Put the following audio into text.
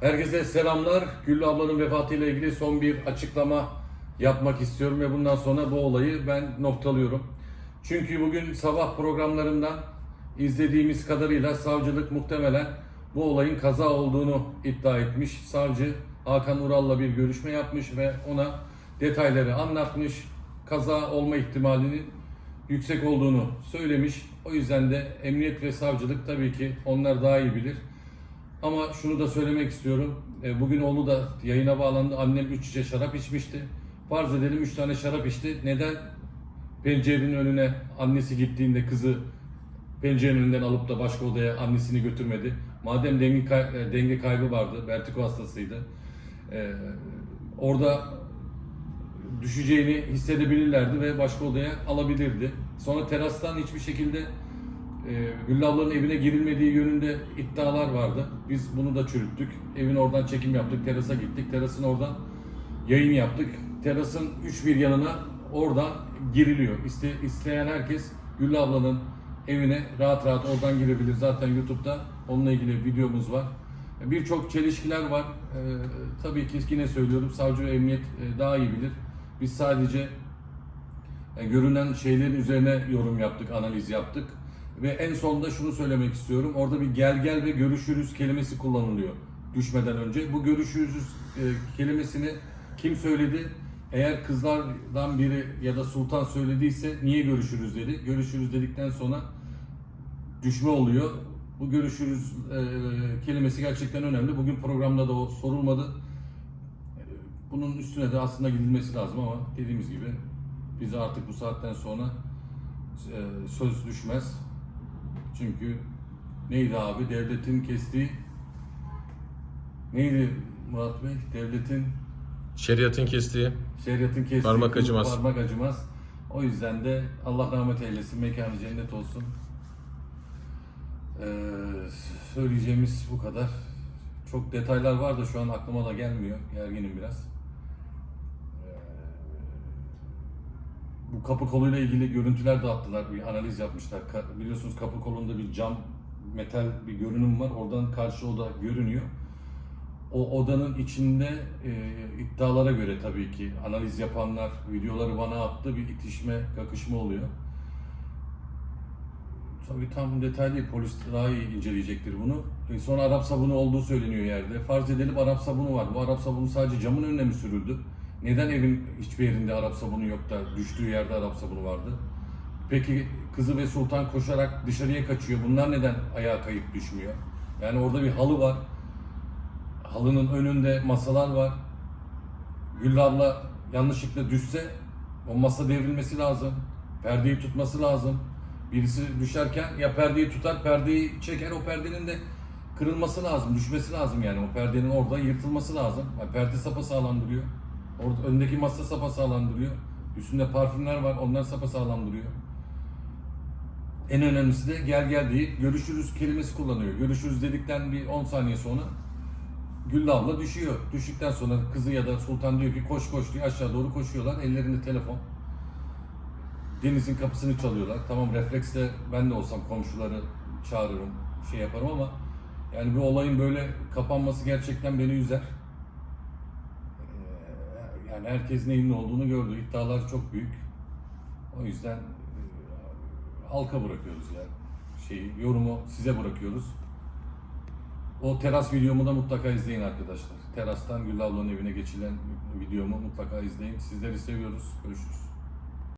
Herkese selamlar. Güllü ablanın vefatıyla ilgili son bir açıklama yapmak istiyorum ve bundan sonra bu olayı ben noktalıyorum. Çünkü bugün sabah programlarından izlediğimiz kadarıyla savcılık muhtemelen bu olayın kaza olduğunu iddia etmiş. Savcı Hakan Ural'la bir görüşme yapmış ve ona detayları anlatmış. Kaza olma ihtimalinin yüksek olduğunu söylemiş. O yüzden de emniyet ve savcılık tabii ki onlar daha iyi bilir. Ama şunu da söylemek istiyorum. E, Bugün oğlu da yayına bağlandı. Annem 3 şişe şarap içmişti. Farz edelim 3 tane şarap içti. Neden pencerenin önüne annesi gittiğinde kızı pencerenin önünden alıp da başka odaya annesini götürmedi? Madem denge, kay- e, denge kaybı vardı, vertigo hastasıydı. e, Orada düşeceğini hissedebilirlerdi ve başka odaya alabilirdi. Sonra terastan hiçbir şekilde Güllü ablanın evine girilmediği yönünde iddialar vardı. Biz bunu da çürüttük. Evin oradan çekim yaptık, terasa gittik. Terasın oradan yayın yaptık. Terasın üç bir yanına oradan giriliyor. İste, isteyen herkes Güllü ablanın evine rahat rahat oradan girebilir. Zaten YouTube'da onunla ilgili videomuz var. Birçok çelişkiler var. Ee, tabii ki yine söylüyorum savcı ve emniyet e, daha iyi bilir. Biz sadece e, görünen şeylerin üzerine yorum yaptık, analiz yaptık. Ve en sonda şunu söylemek istiyorum. Orada bir gel gel ve görüşürüz kelimesi kullanılıyor düşmeden önce. Bu görüşürüz e, kelimesini kim söyledi? Eğer kızlardan biri ya da sultan söylediyse niye görüşürüz dedi. Görüşürüz dedikten sonra düşme oluyor. Bu görüşürüz e, kelimesi gerçekten önemli. Bugün programda da o sorulmadı. Bunun üstüne de aslında gidilmesi lazım ama dediğimiz gibi biz artık bu saatten sonra e, söz düşmez. Çünkü neydi abi devletin kestiği neydi Murat Bey? Devletin Şeriatın kestiği. şeriatın kestiği Parmak acımaz. Parmak acımaz. O yüzden de Allah rahmet eylesin, mekanı cennet olsun. Ee, söyleyeceğimiz bu kadar. Çok detaylar var da şu an aklıma da gelmiyor. Gerginim biraz. Bu kapı koluyla ilgili görüntüler de attılar. Bir analiz yapmışlar. Ka- biliyorsunuz kapı kolunda bir cam, metal bir görünüm var. Oradan karşı oda görünüyor. O odanın içinde e, iddialara göre tabii ki analiz yapanlar videoları bana attı. Bir itişme, kakışma oluyor. Tabii tam detaylı polis daha iyi inceleyecektir bunu. E, sonra Arap sabunu olduğu söyleniyor yerde. Farz edelim Arap sabunu var. Bu Arap sabunu sadece camın önüne mi sürüldü? Neden evin hiçbir yerinde Arap sabunu yok da düştüğü yerde Arap sabunu vardı? Peki kızı ve sultan koşarak dışarıya kaçıyor. Bunlar neden ayağa kayıp düşmüyor? Yani orada bir halı var. Halının önünde masalar var. Güllü abla yanlışlıkla düşse o masa devrilmesi lazım. Perdeyi tutması lazım. Birisi düşerken ya perdeyi tutar, perdeyi çeker, o perdenin de kırılması lazım, düşmesi lazım yani. O perdenin orada yırtılması lazım. Yani perde sapa sağlam duruyor. Orada öndeki masa sapa sağlam duruyor. Üstünde parfümler var, onlar sapa sağlam duruyor. En önemlisi de gel gel deyip görüşürüz kelimesi kullanıyor. Görüşürüz dedikten bir 10 saniye sonra Güllü abla düşüyor. Düştükten sonra kızı ya da sultan diyor ki koş koş diyor aşağı doğru koşuyorlar. Ellerinde telefon. Deniz'in kapısını çalıyorlar. Tamam refleksle ben de olsam komşuları çağırırım, şey yaparım ama yani bu olayın böyle kapanması gerçekten beni üzer. Yani herkes neyin ne olduğunu gördü. İddialar çok büyük. O yüzden e, halka bırakıyoruz ya. Şeyi, yorumu size bırakıyoruz. O teras videomu da mutlaka izleyin arkadaşlar. Terastan Gül ablanın evine geçilen videomu mutlaka izleyin. Sizleri seviyoruz. Görüşürüz.